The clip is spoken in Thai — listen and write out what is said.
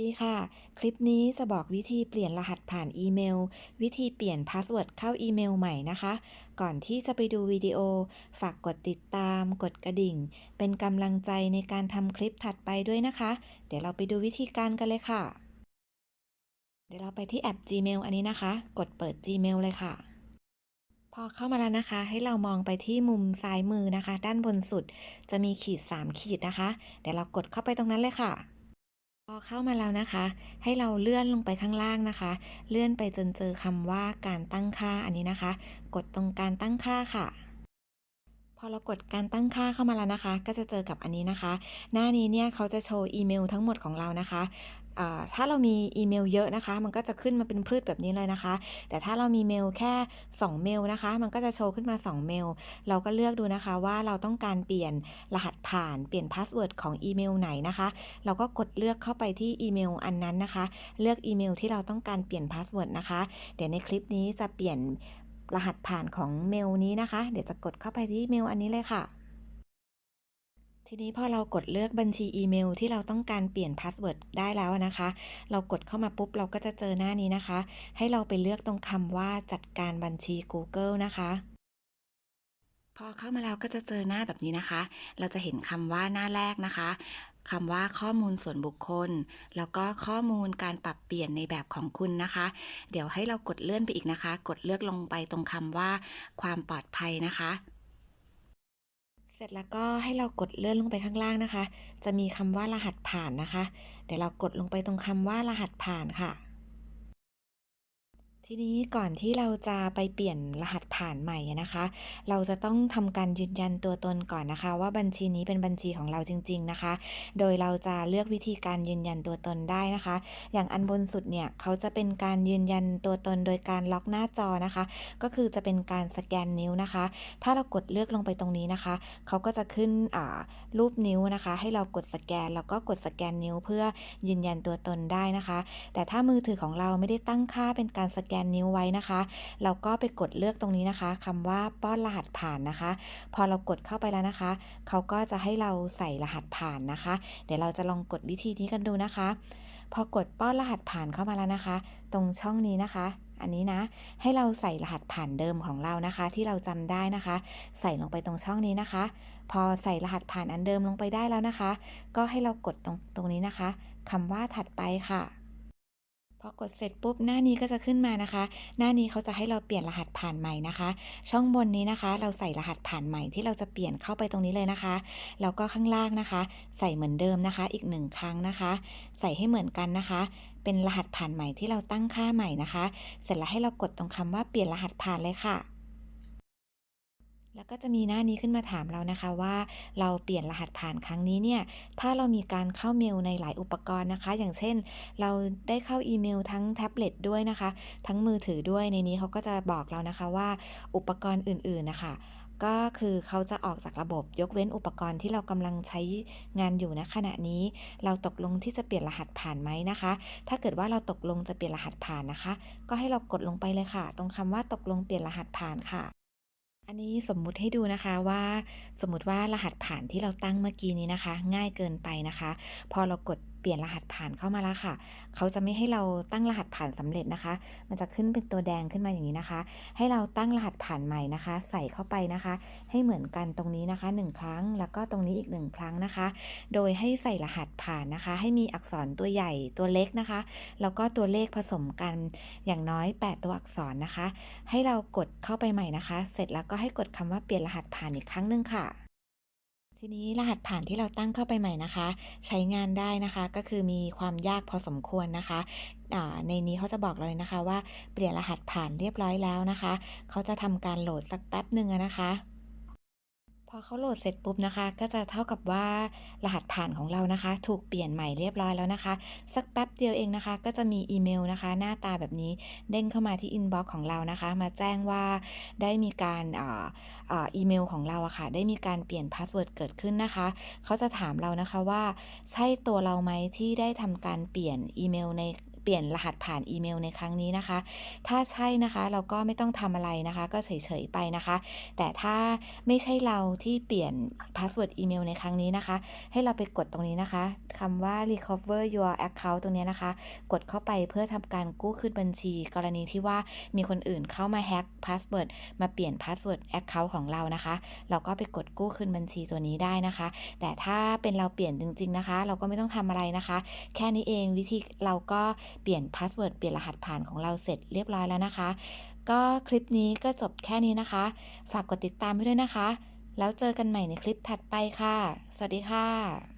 ดีค่ะ คลิปนี้จะบอกวิธีเปลี่ยนรหัสผ่านอีเมล วิธีเปลี่ยนพาสเวิร์ดเข้าอีเมลใหม่นะคะ ก่อนที่จะไปดูวิดีโอ ฝากกดติดตาม กดกระดิ่ง เป็นกำลังใจในการทำคลิปถัดไปด้วยนะคะ เดี๋ยวเราไปดูวิธีการกันเลยค่ะ เดี๋ยวเราไปที่แอป Gmail อันนี้นะคะ กดเปิด Gmail เลยค่ะพอเข้ามาแล้วนะคะ ให้เรามองไปที่มุมซ้ายมือนะคะ ด้านบนสุดจะมีขีด 3 ขีดนะคะ เดี๋ยวเรากดเข้าไปตรงนั้นเลยค่ะ พอเข้ามาแล้วนะคะ ให้เราเลื่อนลงไปข้างล่างนะคะ เลื่อนไปจนเจอคำว่าการตั้งค่าอันนี้นะคะ กดตรงการตั้งค่าค่ะ พอเรากดการตั้งค่าเข้ามาแล้วนะคะ ก็จะเจอกับอันนี้นะคะ หน้านี้เนี่ยเขาจะโชว์อีเมลทั้งหมดของเรานะคะ ถ้าเรามีอีเมลเยอะนะคะ มันก็จะขึ้นมาเป็นพืชแบบนี้เลยนะคะ แต่ถ้าเรามีเมลแค่ 2 เมลนะคะ มันก็จะโชว์ขึ้นมา 2 เมล เราก็เลือกดูนะคะว่าเราต้องการเปลี่ยนรหัสผ่าน เปลี่ยนพาสเวิร์ดของอีเมลไหนนะคะ เราก็กดเลือกเข้าไปที่อีเมลอันนั้นนะคะ เลือกอีเมลที่เราต้องการเปลี่ยนพาสเวิร์ดนะคะ เดี๋ยวในคลิปนี้จะเปลี่ยนรหัสผ่านของเมลนี้นะคะ เดี๋ยวจะกดเข้าไปที่เมลอันนี้เลยค่ะ ทีนี้พอเรากดเลือกบัญชีอีเมลที่เราต้องการเปลี่ยนพาสเวิร์ดได้แล้วนะคะ เรากดเข้ามาปุ๊บ เราก็จะเจอหน้านี้นะคะ ให้เราไปเลือกตรงคำว่าจัดการบัญชี Google นะคะ พอเข้ามาแล้วก็จะเจอหน้าแบบนี้นะคะ เราจะเห็นคำว่าหน้าแรกนะคะคำว่าข้อมูลส่วนบุคคล แล้วก็ข้อมูลการปรับเปลี่ยนในแบบของคุณนะคะ เดี๋ยวให้เรากดเลื่อนไปอีกนะคะ กดเลือกลงไปตรงคำว่า ความปลอดภัยนะคะ เสร็จแล้วก็ให้เรากดเลื่อนลงไปข้างล่างนะคะ จะมีคำว่ารหัสผ่านนะคะ เดี๋ยวเรากดลงไปตรงคำว่ารหัสผ่านค่ะ ทีนี้ก่อนที่เราจะไปเปลี่ยนรหัสผ่านใหม่นะคะ เราจะต้องทำการยืนยันตัวตนก่อนนะคะ ว่าบัญชีนี้เป็นบัญชีของเราจริง ๆนะคะ โดยเราจะเลือกวิธีการยืนยันตัวตนได้นะคะ อย่างอันบนสุดเนี่ยเขาจะเป็นการยืนยันตัวตนโดยการล็อกหน้าจอนะคะ ก็คือจะเป็นการสแกนนิ้วนะคะ ถ้าเรากดเลือกลงไปตรงนี้นะคะเขาก็จะขึ้นรูปนิ้วนะคะ ให้เรากดสแกนแล้วก็กดสแกนนิ้ว เพื่อยืนยันตัวตนได้นะคะ แต่ถ้ามือถือของเราไม่ได้ตั้งค่าเป็นการสแกนนนิ้วไว้นะคะ เราก็ไปกดเลือกตรงนี้นะคะคำว่าป้อนรหัสผ่านนะคะ พอเรากดเข้าไปแล้วนะคะ เขาก็จะให้เราใส่รหัสผ่านนะคะ เดี๋ยวเราจะลองกดวิธีนี้กันดูนะคะ พอกดป้อนรหัสผ่านเข้ามาแล้วนะคะ ตรงช่องนี้นะคะอันนี้นะ ให้เราใส่รหัสผ่านเดิมของเรานะคะ ที่เราจำได้นะคะ ใส่ลงไปตรงช่องนี้นะคะ พอใส่รหัสผ่านอันเดิมลงไปได้แล้วนะคะ ก็ให้เรากดตรงตรงนี้นะคะคำว่าถัดไปค่ะ พอกดเสร็จปุ๊บหน้านี้ก็จะขึ้นมานะคะ หน้านี้เขาจะให้เราเปลี่ยนรหัสผ่านใหม่นะคะ ช่องบนนี้นะคะ เราใส่รหัสผ่านใหม่ที่เราจะเปลี่ยนเข้าไปตรงนี้เลยนะคะแล้วก็ข้างล่างนะคะ ใส่เหมือนเดิมนะคะ อีกหนึ่งครั้งนะคะ ใส่ให้เหมือนกันนะคะ เป็นรหัสผ่านใหม่ที่เราตั้งค่าใหม่นะคะ เสร็จแล้วให้เรากดตรงคำว่าเปลี่ยนรหัสผ่านเลยค่ะ แล้วก็จะมีหน้านี้ขึ้นมาถามเรานะคะว่าเราเปลี่ยนรหัสผ่านครั้งนี้เนี่ย ถ้าเรามีการเข้าเมลในหลายอุปกรณ์นะคะ อย่างเช่น เราได้เข้าอีเมลทั้งแท็บเล็ตด้วยนะคะ ทั้งมือถือด้วยในนี้เขาก็จะบอกเรานะคะว่าอุปกรณ์อื่นๆนะคะก็คือเขาจะออกจากระบบยกเว้นอุปกรณ์ที่เรากำลังใช้งานอยู่ณขณะนี้ เราตกลงที่จะเปลี่ยนรหัสผ่านไหมนะคะ ถ้าเกิดว่าเราตกลงจะเปลี่ยนรหัสผ่านนะคะ ก็ให้เรากดลงไปเลยค่ะ ตรงคำว่าตกลงเปลี่ยนรหัสผ่านค่ะ อันนี้สมมุติให้ดูนะคะว่าสมมุติว่ารหัสผ่านที่เราตั้งเมื่อกี้นี้นะคะ ง่ายเกินไปนะคะ พอเรากด ปลี่ยนรหัสผ่านเข้ามาแล้วค่ะ เขาจะไม่ให้เราตั้งรหัสผ่านสำเร็จนะคะ มันจะขึ้นเป็นตัวแดงขึ้นมาอย่างนี้นะคะ ให้เราตั้งรหัสผ่านใหม่นะคะ ใส่เข้าไปนะคะ ให้เหมือนกันตรงนี้นะคะ 1 ครั้ง แล้วก็ตรงนี้อีก 1 ครั้งนะคะ โดยให้ใส่รหัสผ่านนะคะ ให้มีอักษรตัวใหญ่ตัวเล็กนะคะ แล้วก็ตัวเลขผสมกันอย่างน้อย 8 ตัวอักษรนะคะ ให้เรากดเข้าไปใหม่นะคะ เสร็จแล้วก็ให้กดคำว่าเปลี่ยนรหัสผ่านอีกครั้งหนึ่งค่ะ ทีนี้รหัสผ่านที่เราตั้งเข้าไปใหม่นะคะ ใช้งานได้นะคะก็คือมีความยากพอสมควรนะคะในนี้เขาจะบอกเลยนะคะว่าเปลี่ยนรหัสผ่านเรียบร้อยแล้วนะคะ เขาจะทำการโหลดสักแป๊บหนึ่งนะคะ พอเขาโหลดเสร็จปุ๊บนะคะ ก็จะเท่ากับว่ารหัสผ่านของเรานะคะ ถูกเปลี่ยนใหม่เรียบร้อยแล้วนะคะ สักแป๊บเดียวเองนะคะ ก็จะมีอีเมลนะคะ หน้าตาแบบนี้เด้งเข้ามาที่อินบ็อกซ์ของเรานะคะ มาแจ้งว่าได้มีการอ่าอ่าอีเมลของเราอะค่ะ ได้มีการเปลี่ยนพาสเวิร์ดเกิดขึ้นนะคะ เขาจะถามเรานะคะว่า ใช่ตัวเราไหมที่ได้ทำการเปลี่ยนอีเมลใน เปลี่ยนรหัสผ่านอีเมลในครั้งนี้นะคะ ถ้าใช่นะคะเราก็ไม่ต้องทำอะไรนะคะ ก็เฉยๆไปนะคะ แต่ถ้าไม่ใช่เราที่เปลี่ยนพาสเวิร์ดอีเมลในครั้งนี้นะคะ ให้เราไปกดตรงนี้นะคะคำว่า recover your account ตรงนี้นะคะ กดเข้าไปเพื่อทำการกู้คืนบัญชี กรณีที่ว่ามีคนอื่นเข้ามาแฮ็กพาสเวิร์ดมาเปลี่ยนพาสเวิร์ด account ของเรานะคะ เราก็ไปกดกู้คืนบัญชีตัวนี้ได้นะคะ แต่ถ้าเป็นเราเปลี่ยนจริง ๆนะคะ เราก็ไม่ต้องทำอะไรนะคะ แค่นี้เองวิธีเราก็เปลี่ยนพาสเวิร์ดเปลี่ยนรหัสผ่านของเราเสร็จเรียบร้อยแล้วนะคะ ก็คลิปนี้ก็จบแค่นี้นะคะ ฝากกดติดตามไว้ด้วยนะคะ แล้วเจอกันใหม่ในคลิปถัดไปค่ะ สวัสดีค่ะ